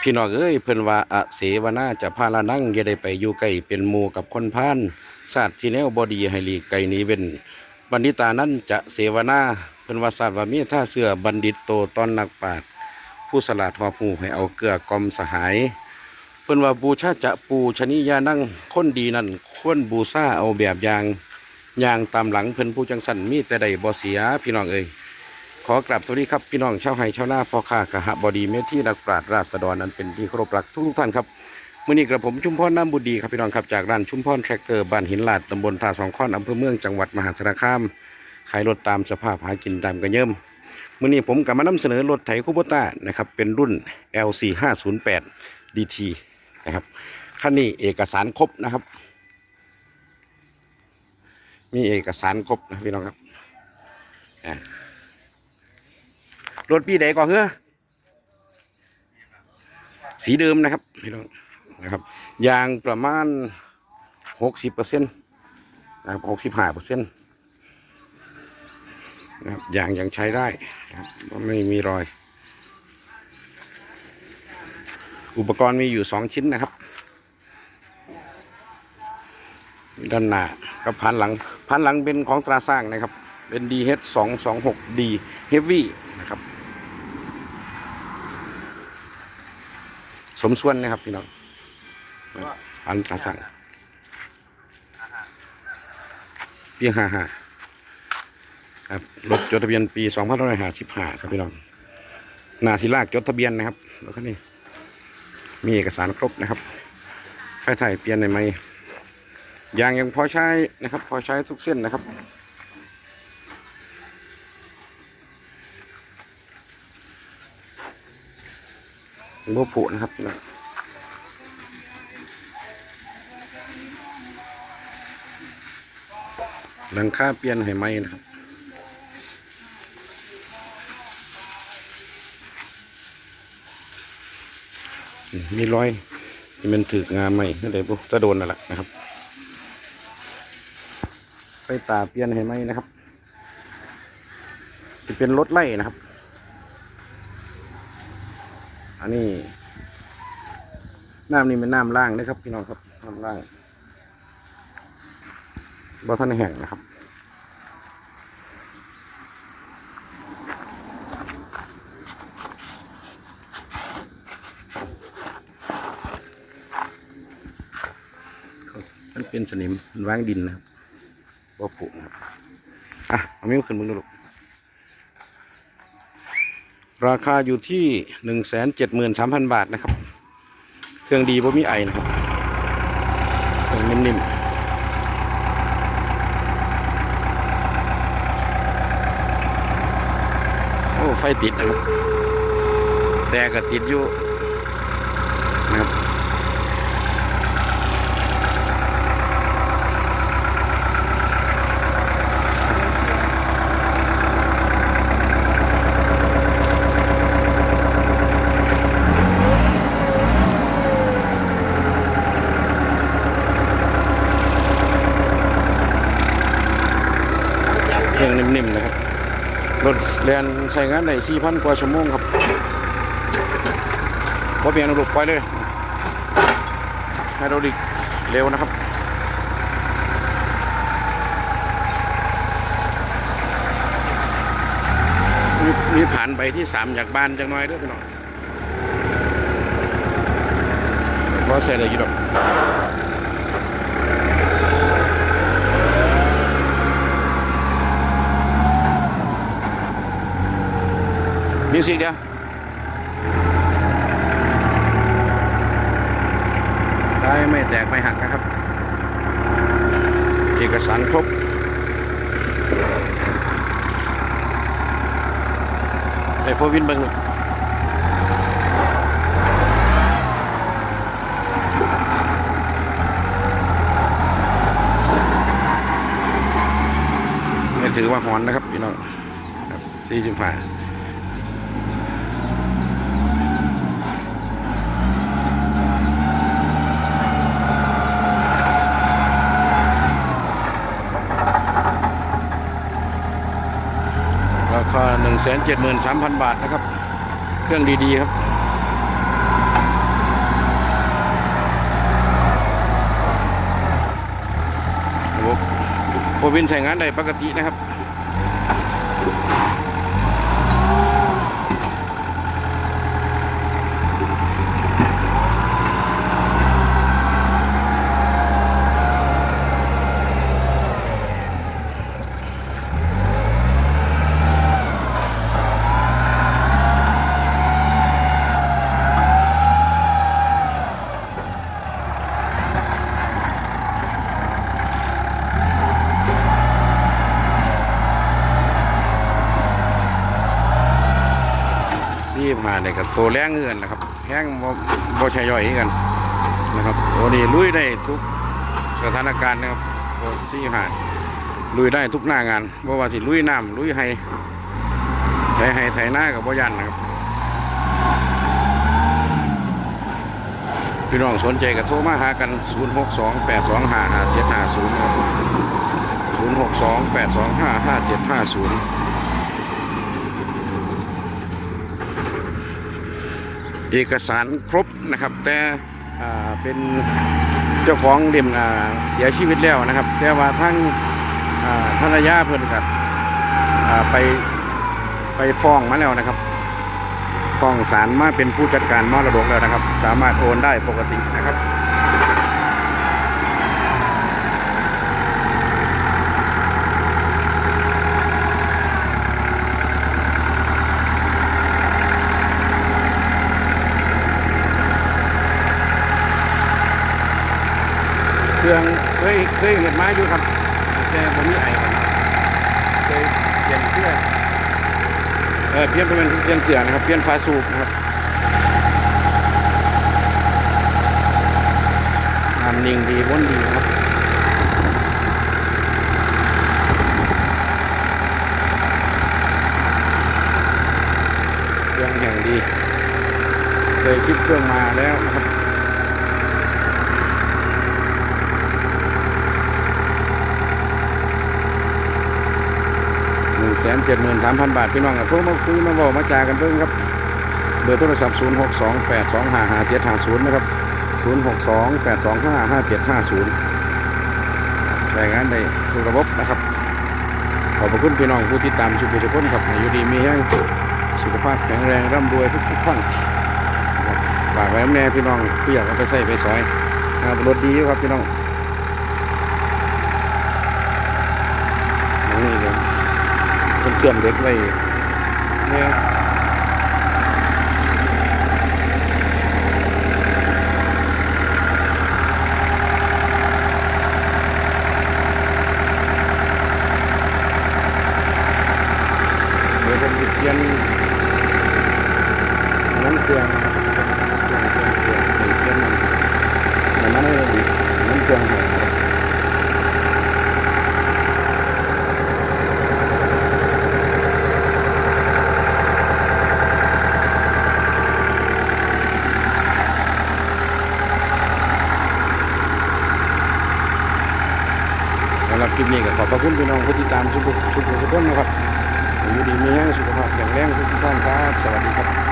พี่น้องเอ้ยเพิ่นว่าอะเสวนาจะพาละนั่งอย่าได้ไปอยู่ใกล้เป็นหมู่กับคนพานศาสตร์ที่แนวบ่ดีให้หลีกไกลนี้เว้นบัณฑิตานั้นจะเสวนาเพิ่นว่าศาสตร์ว่ามีท่าเสือบัณฑิตโตตอนนักปราชญ์ผู้สลาดหอบหูให้เอาเกลือกอมสหาย เพิ่นว่าบูชาจะปูชนียานั่งคนดีนั่นควรบูชาเอาแบบอย่างอย่างตามหลังเพิ่นผู้จังสันมีแต่ใดบ่เสียพี่น้องเอ้ย ขอกราบสวัสดีครับพี่น้องชาวไห้ชาวนาพ่อค้ากะหะบดีเมที่นักปราชญ์ราษฎรนั้นเป็นที่เคารพรักทุกท่านครับมื่อนี้กระผมชุมพรน้ำบุดีครับพี่น้องครับจากร้านชุมพรแทรกเตอร์บ้านหินลาดตำบลท่าสองข้อนอำเภอเมืองจังหวัดมหาสารคามขายรถตามสภาพหากินตามกระเยิมมื่อนี้ผมกับมานำเสนอรถไถคูโบต้านะครับเป็นรุ่น LC 508 DT นะครับคันนี้เอกสารครบนะครับ มีเอกสารครบนะพี่น้องครับอ่า รถปีใดก่อนเหรอสีเดิมนะครับพี่น้องนะครับยางประมาณหกสิบเปอร์เซ็นต์นะครับหกสิบห้าเปอร์เซ็นต์นะครับยางยังใช้ได้นะครับไม่มีรอย อุปกรณ์มีอยู่สองชิ้นนะครับด้านหน้ากับพันหลังพันหลังเป็นของตราสร้างนะครับเป็น DH 2 2 6 D Heavy นะครับ สมส่วนนะครับพี่น้องพันตราสร้างปีห้าห้าครับรถจดทะเบียนปีสองพันห้าร้อยห้าสิบห้าครับพี่น้องนาศิลากจดทะเบียนนะครับแล้วก็นี่มีเอกสารครบนะครับไฟไทยเปลี่ยนในไหมยางยังพอใช้นะครับ พอใช้ทุกเส้นนะครับ โบผุนะครับพี่น้องหลังคาเปลี่ยนให้ไหมนะครับมีรอยมันถือกงาไหมนั่นเลยปุ๊จะโดนนั่นแหละนะครับไฟตาเปลี่ยนให้ไหมนะครับ จะเป็นรถไล่นะครับ อันนี้น้ำนี่เป็นน้ำล่างนะครับ พี่น้องครับน้ำล่างบ่ท่านแห้งนะครับมันเป็นสนิมมันวางดินนะครับบ่ผุนะครับอะเอาไม่ขึ้นมึงดูลูก ราคาอยู่ที่หนึ่งแสนเจ็ดหมื่นสามพันบาทนะครับ เครื่องดีบ่มีไอนะครับเครื่องนิ่มๆโอ้ไฟติดนะครับแต่ก็ติดอยู่ เครื่องนิ่มๆนะครับ รถแลนใช้งานได้สี่พันกว่าชั่วโมงครับพอเปลี่ยนระบบไปเลยไฮดรอลิกเร็วนะครับมีมีผ่านไปที่สามจากบ้านจังน้อยด้วยพี่น้องเพราะใส่อะไรอยู่ดอก มิวสิกเดียวได้ไม่แตกไม่หักนะครับ เอกสารครบใส่โฟวินเบิ้งเลยนี่ถือว่าหอนนะครับ พี่น้องครับสี่สิบห้า ราคาหนึ่งแสนเจ็ดหมื่นสามพันบาทนะครับ เครื่องดีๆครับโควินใช้งานได้ปกตินะครับ กับตัวแรงเงินนะครับแห้งบ่ใช่ย่อยกันนะครับตัวนี้ลุยได้ทุกสถานการณ์นะครับตัวสี่ผ่าลุยได้ทุกหน้างานบ่ว่าสิลุยน้ำลุยไห้ไถไห้ไถหน้ากับบ่ยันนะครับพี่น้องสนใจก็โทรมาหากัน 0 6 2 8 2 5 5 7 5 0นะครับ0 6 2 8 2 5 5 7 5 0 เอกสารครบนะครับ แต่เป็นเจ้าของเล่มเสียชีวิตแล้วนะครับ แต่ว่าทั้งทนาภรรยาเพื่อนครับไปไปฟ้องมาแล้วนะครับฟ้องศาลมาเป็นผู้จัดการมรดกแล้วนะครับ สามารถโอนได้ปกตินะครับ รื่องเคยเคยเห็นมาอยู่ครับแต่ผมมีไอครับเคยเปลี่ยนเสื้อเออเปลี่ยนเป็นเปลี่ยนเสื้อนะครับเปลี่ยนฝาสูบนะครับน้ำนิ่งดีวนดีครับเครื่องแห่งดีเคยคิดเครื่องมาแล้วครับ นึ่งแสนเจ็ดหมื่นสามพันบาทพี่น้องอะโทรมาคุยมาบอกมาจากันเพิ่งครับ เบอร์โทรศัพท์0 6 2 8 2 5 5 7 5 0นย์นะครับ0 6 2 8 2 5 5 7 5 0ใช้งานในทุกระบบนะครับ ขอบพระคุณพี่น้องผู้ที่ตามชุบุทุกคนครับให้อยู่ดีมีแห้งสุขภาพแข็งแรงร่ำรวยทุกทุกๆท่านฝากไว้แน่พี่น้องที่อยากเอาไปใส่ไปซอยนะครับรถดีครับพี่น้องนี่เลย เป็นเชื่อมเด็กไว้เนี่ยเดี๋ยวผมจะเปลี่ยนน้ำเครื่องนะครับเครื่องเครื่องเครื่องเครื่องเครื่องมันมันไม่ได้ดีน้ำเครื่องให้ครับ สำหรับค ลิปนี้ก็ขอบพระคุณพี่น้องผู้ติดตามทุกทุกทุกคนนะครับอยู่ดีมีแห้งสุขภาพแข็งแรงทุกท่านครับ สวัสดีครับ